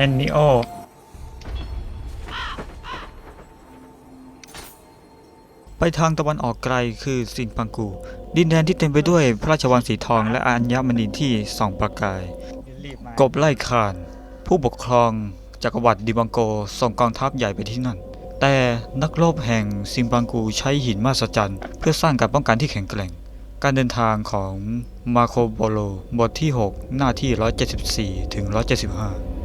เน้นนิโอไปทางตะวันออกไกลคือซินปังกู ดินแดนที่เต็มไปด้วยพระราชวังสีทองและอัญมณีที่ส่องประกาย กบไล่ขาน ผู้ปกครองจักรวรรดิดิบังโกส่งกองทัพใหญ่ไปที่นั่น แต่นักรบแห่งซิมบังกูใช้หินมาสจันเพื่อสร้างการป้องกันที่แข็งแกร่ง การเดินทางของมาโคโปโลบทที่ 6 หน้าที่ 174ถึง175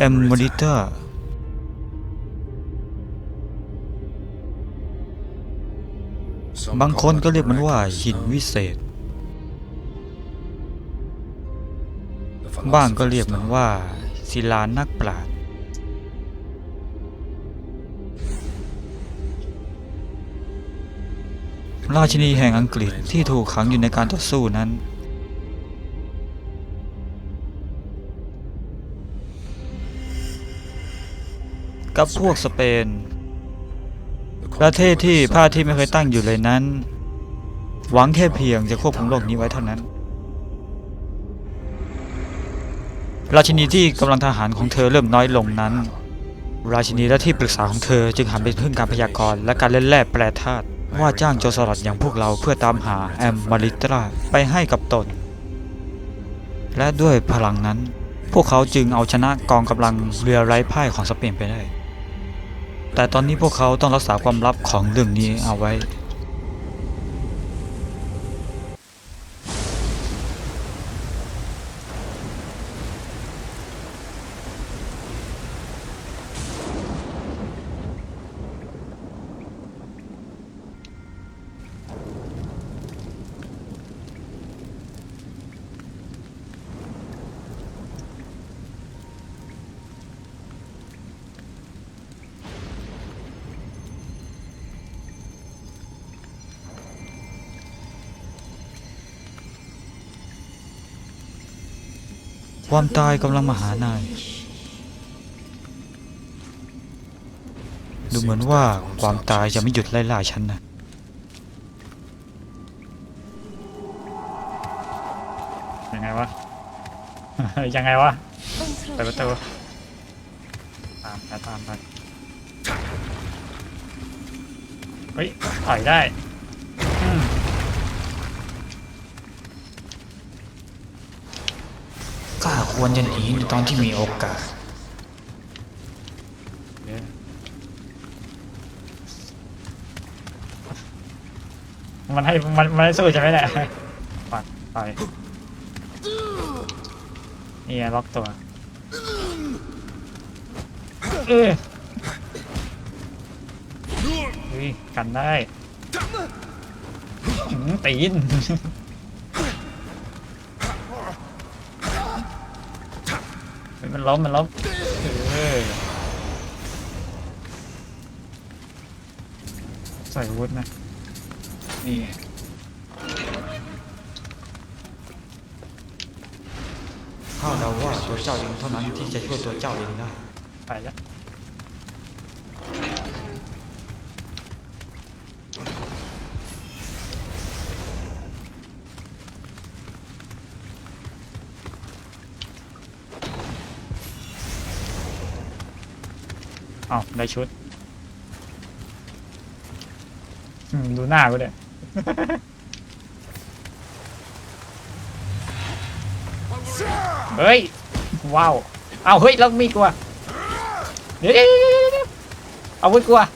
แอมมอริเตอร์บางคนก็เรียกมันว่าหินวิเศษ บ้างก็เรียกมันว่า ศิลานักปราชญ์ราชินีแห่งอังกฤษที่ถูกขังอยู่ในการต่อสู้นั้น กับพวกสเปน ประเทศที่พระอาทิตย์ไม่เคยตั้งอยู่เลยนั้น หวังแค่เพียงจะควบคุมโลกนี้ไว้เท่านั้น ราชินีที่กำลังทหารของเธอเริ่มน้อยลงนั้น ราชินีและที่ปรึกษาของเธอจึงหันไปพึ่งการพยากรณ์และการเล่นแร่แปรธาตุว่าจ้างโจรสลัดอย่างพวกเราเพื่อตามหาแอมมาริตราไปให้กับตน และด้วยพลังนั้น พวกเขาจึงเอาชนะกองกำลังเรือไร้พ่ายของสเปนไปได้ แต่ตอนนี้พวกเขาต้องรักษาความลับของเรื่องนี้เอาไว้ ความตายกำลังมาหานาย ดูเหมือนว่าความตายจะไม่หยุดไล่ล่าฉันนะยังไงวะ ยังไงวะเปิดประตูตามไปตามไปเฮ้ยถอยได้อืมข้า ควรจะหนีในตอนที่มีโอกาส มันให้มันมันให้สู้ใช่ไหมเนี่ยปัดไปนี่ไงล็อกตัวเออเฮ้ยกันได้หืมตีน มันล้มมันล้มเออใส่อาวุธนะนี่ข้าเดาว่าตัวเจ้าเองเท่านั้นที่จะช่วยตัวเจ้าเองได้ไปแล้ว อาได้ชุด อืม ดูหน้ากูเด้ เฮ้ย ว้าว เอาเฮ้ยแล้วมีดกูอะเดี๋ยวเดี๋ยวเดี๋ยวเดี๋ยวเดี๋ยวเอาวุธกูอะ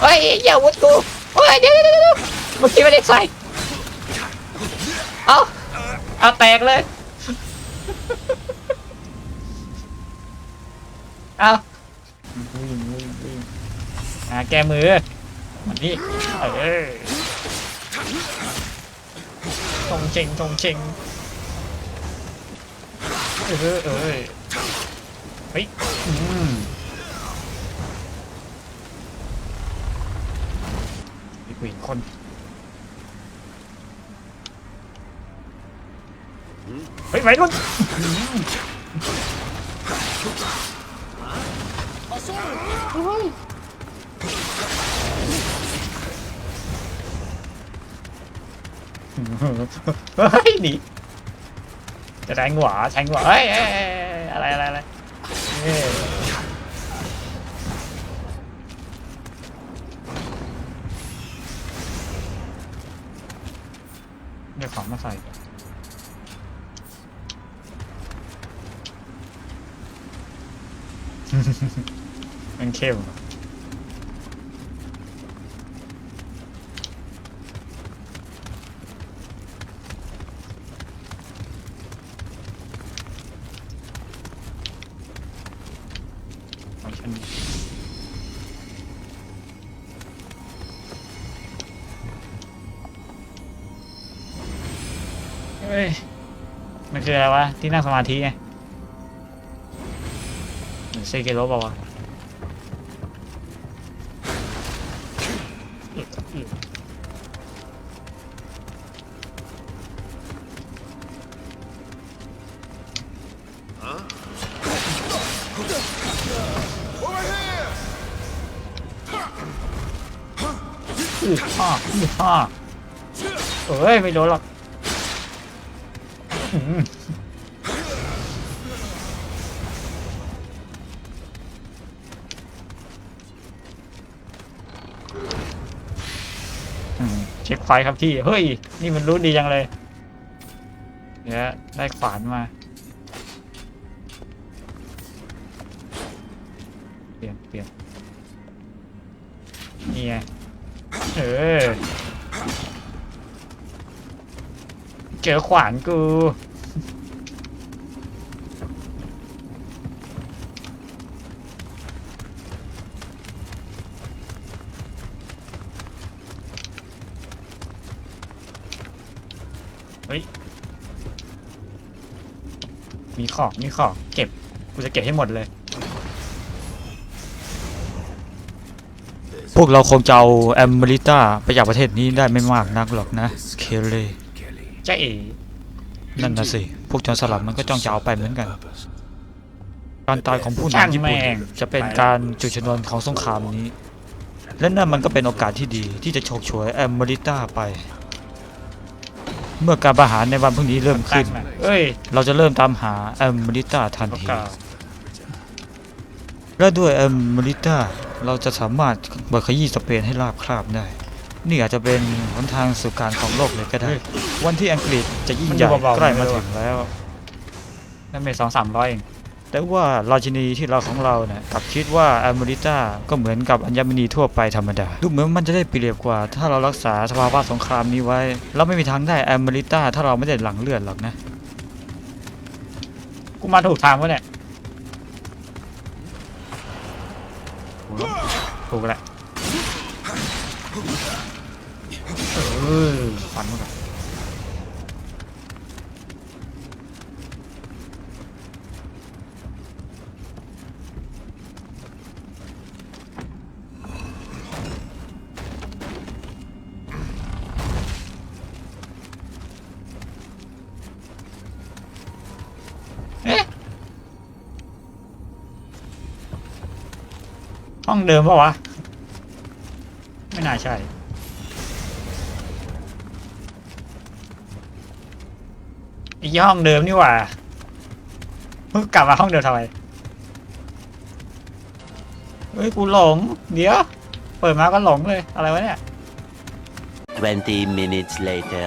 เฮ้ยอย่าอาวุธกูเฮ้ยเดี๋ยวเดี๋ยวเดี๋ยวเดี๋ยวเมื่อกี้ไม่ได้ใส่ เอาเอาแตกเลย เอาวิ่งวิ่งวิ่งอ่าแกมือมันนี่เออชงเชงชงเชงเออเออเฮ้ยอืมมีผู้หญิงคนเฮ้ยไหวรุ่น เฮ้ยหนีจะแทงหัวแทงหัวเฮ้ยเอ้ยเอ้ยอะไรอะไรอะไรเอ้ยเดี๋ยวของมาใส่ มันเข้มเอาฉันเฮ้ย มันคืออะไรวะ ที่นั่งสมาธิไงเซเกโรบอกว่า อือฮ่าอือฮ่าเอ้ย ไม่โดนหรอกเช็คไฟครับพี่ เฮ้ย นี่มันรู้ดีจังเลย เดี๋ยวได้ขวานมาเปลี่ยนเปลี่ยนนี่ไง เออ เจอขวานกูมีของ มีของ เก็บ กูจะเก็บให้หมดเลย พวกเราคงจะเอาแอมเบริต้าไปจากประเทศนี้ได้ไม่มากนักหรอกนะ เคเลจ้าเอ๋นั่นนะสิ พวกโจรสลัดมันก็จ้องจะเอาไปเหมือนกัน การตายของผู้ช่างนำญี่ปุ่นแม่งจะเป็นการจุดชนวนของสงครามนี้ และนั่นมันก็เป็นโอกาสที่ดีที่จะฉกฉวยแอมเบริต้าไป เมื่อการประหารในวันพรุ่งนี้เริ่มตั้ขึ้งนนะเอ้ย เราจะเริ่มตามหาแอมเบริต้าทันประทีกาศและด้วยแอมเบริต้า เราจะสามารถบดขยี้สเปนให้ราบคราบได้ นี่อาจจะเป็นหนทางสู่การของโลกเลยก็ได้ วันที่อังกฤษจะยิ่งใหญ่ใกล้มาถึงแล้วนั่นเป็นสองสามร้อยเองแต่ว่าราชินีที่เราของเราเนี่ยกลับคิดว่าแอมเบริต้าก็เหมือนกับอัญมณีทั่วไปธรรมดา ดูเหมือนมันจะได้เปรียบกว่า ถ้าเรารักษาสภาวะสงครามนี้ไว้ เราไม่มีทางได้แอมเบริต้าถ้าเราไม่ได้หลังเลือดหรอกนะ กูมาถูกทางวะเนี่ย ถูกแล้วเออฟันมันก่อน เดิมปะวะ ไม่น่าใช่ อีกห้องเดิมนี่หว่าเพิ่งกลับมาห้องเดิมทำไมเฮ้ย กูหลง เดี๋ยว เปิดมาก็หลงเลย อะไรวะเนี่ย 20 minutes later.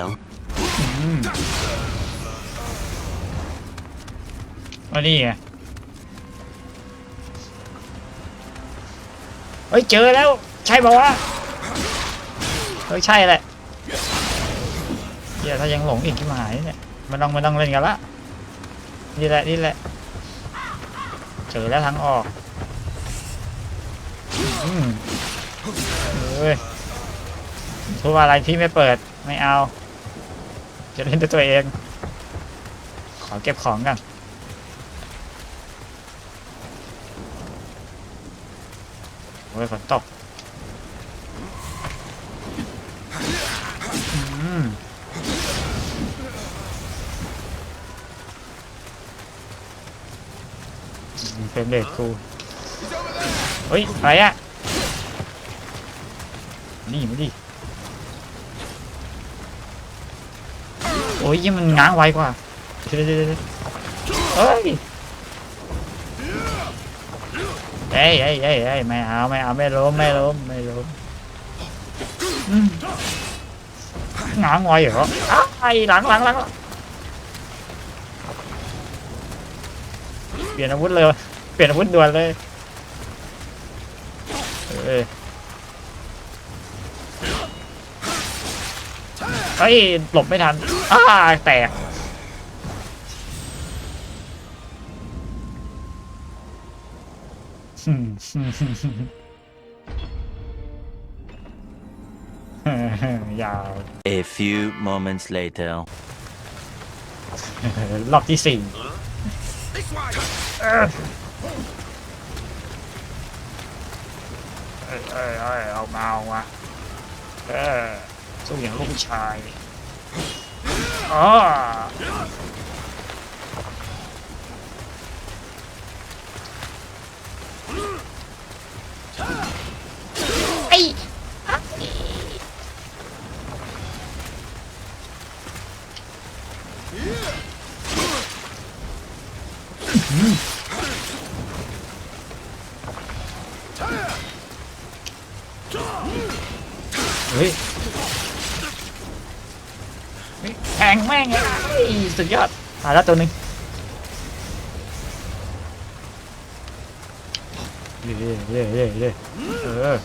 อืมอันนี้ไง เฮ้ยเจอแล้ว ใช่ป่าวะเฮ้ยใช่แหละเดี๋ยวถ้ายังหลงอีกที่หายเนี่ยมันต้องมันต้องเล่นกันละนี่แหละนี่แหละเจอแล้วทางออกอืมเฮ้ยทุกอะไรที่ไม่เปิดไม่เอา จะเล่นด้วยตัวเอง ขอเก็บของกัน อ้ยฝนตกเป็นเด็กกูเฮ้ยอะไรอะนี่มาดิโอ้ยยี่มันง้างไวกว่าเดี๋ยวเดี๋ยวเฮ้ย เอ้ยเอ้ยเอ้ยเอ้ยไม่เอาไม่เอาไม่ล้มไม่ล้มไม่ล้มอืมง้างไวเหรอไอ้หลังหลังหลังเปลี่ยนอาวุธเลย เปลี่ยนอาวุธด่วนเลยเออเฮ้ยหลบไม่ทันอ้าแตก อืม ยาว A few moments later. รอบที่สี่เอ้ยเอ้ยเอ้ยเอ้ยเอามาเอามาเออสู้อย่างลูกผู้ชายอ๋อ ไอ้เฮ้ยเฮ้ยแทงแม่งไงสุดยอดตายแล้วตัวหนึ่งเย่เย่เย่เย่เย่เออเออ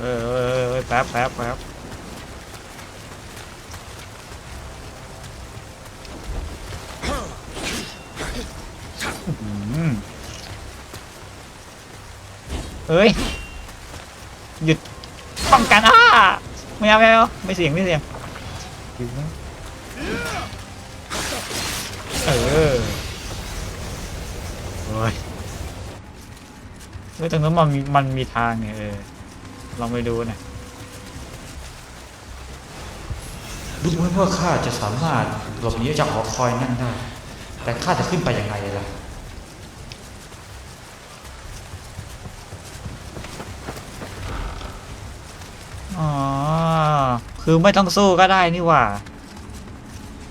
เออเออเออแป๊บแป๊บแป๊บอืมเฮ้ย หยุดป้องกันอ่าไม่เอาไม่เอาไม่เสียงไม่เสียงหยุดนะเออโอ้ยเฮ้ยตรงนั้นมันมีมันมีทางเนี่ยเออ ลองไปดูหนะดูเหมือนว่าข้าจะสามารถหลบหนีจากหอคอยนั่นได้ แต่ข้าจะขึ้นไปยังไงล่ะอ๋อ คือไม่ต้องสู้ก็ได้นี่หว่า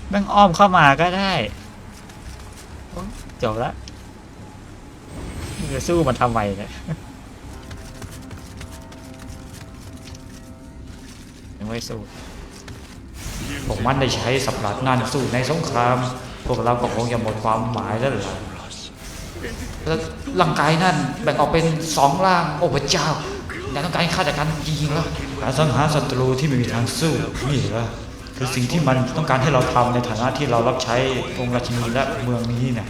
แม่งอ้อมเข้ามาก็ได้โอ๊ยจบละจะสู้มันทำไมเนี่ย ไม่สู้พวกมันได้ใช้สับหลาดนั่นสู้ในสงคราม พวกเราก็คงจะหมดความหมายแล้วล่ะแล้วร่างกายนั่นแบ่งออกเป็นสองร่างโอ้พระเจ้าแต่ต้องการให้ข้าจัดการจริงแล้วการสังหารศัตรูที่ไม่มีทางสู้นี่แหละคือสิ่งที่มันต้องการให้เราทำในฐานะที่เรารับใช้องค์ราชินีและเมืองนี้เนี่ย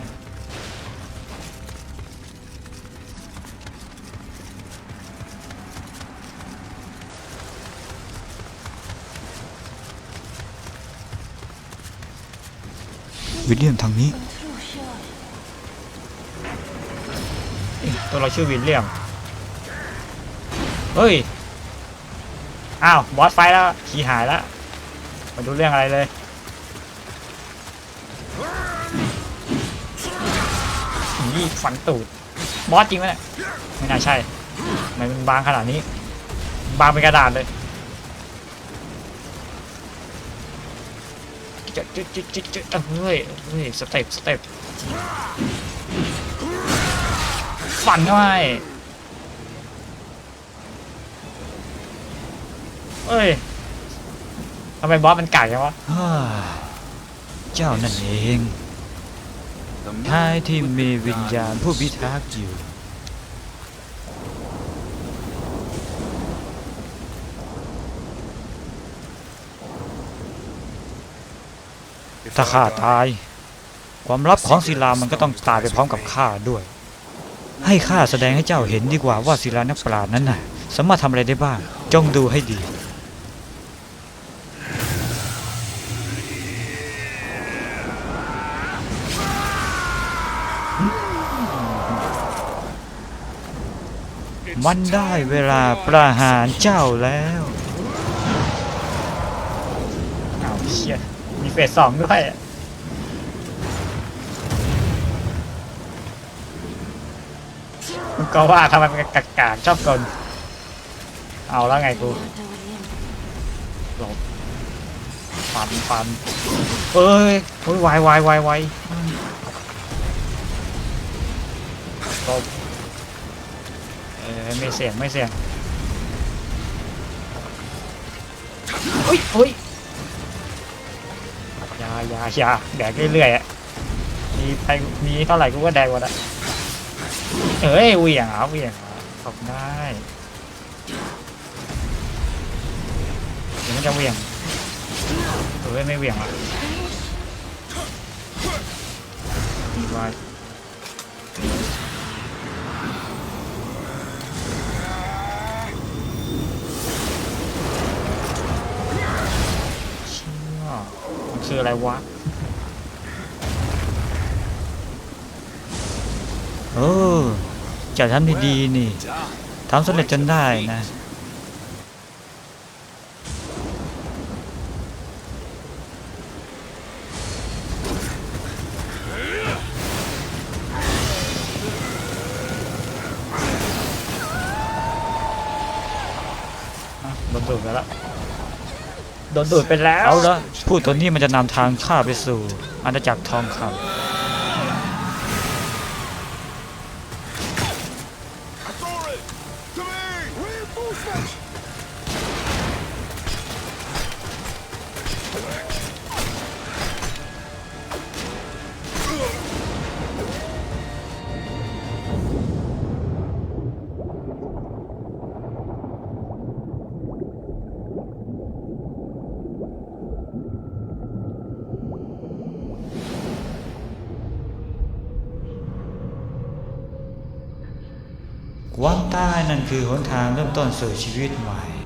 วิลเลียมทางนี้ ตัวเราชื่อวิลเลียม เฮ้ย อ้าว บอสไฟแล้ว ขี่หายแล้วมาดูเรื่องอะไรเลย นี่ฝันตูด บอสจริงไหมเนี่ย ไม่น่าใช่ทำไมมันบางขนาดนี้ บางเป็นกระดาษเลย จะจะจะจะจะเฮ้ยเฮ้ยสเต็ปสเต็ปฝันเข้าไปเอ้ยทำไมบอสมันไก่จังวะฮ่าเจ้านั่นเองท้ายที่มีวิญญาณผู้พิทักษ์อยู่ ถ้าข้าตาย ความลับของศิลามันก็ต้องตายไปพร้อมกับข้าด้วย ให้ข้าแสดงให้เจ้าเห็นดีกว่าว่าศิลานักปราชญ์นั้นน่ะ สามารถทำอะไรได้บ้างจงดูให้ดีมันได้เวลาประหารเจ้าแล้วอ้าเชีย ฟสสองด้วย ก็ว่าทำไมมันกากากๆชอบกลเอาแล้วไงกูหลบฟันฟันเอ้ยเฮ้ยวายวายวายวายหลบเอ้ยไม่เสียงไม่เสียงอุ้ยอุ้ยาอยาอยาแดกเรื่อยๆอะมีไปมีเท่าไหร่กูก็แดกหมดอะเอ้ยเหวี่ยงเหรอเหวี่ยงเหรอตกได้เดี๋ยวมันจะเหวี่ยงเอ้ยไม่เหวี่ยงว่ะดีกวายเชี่ยมัน คืออะไรวะเออจะทำดีๆนี่ทำสำเร็จจนได้นะอะโดนดูดไปแล้ว โดนดูดไปแล้ว เอาละผู้ตัวนี้มันจะนำทางข้าไปสู่อาณาจักรทองคำ นั่นคือหนทางเริ่มต้นสู่ชีวิตใหม่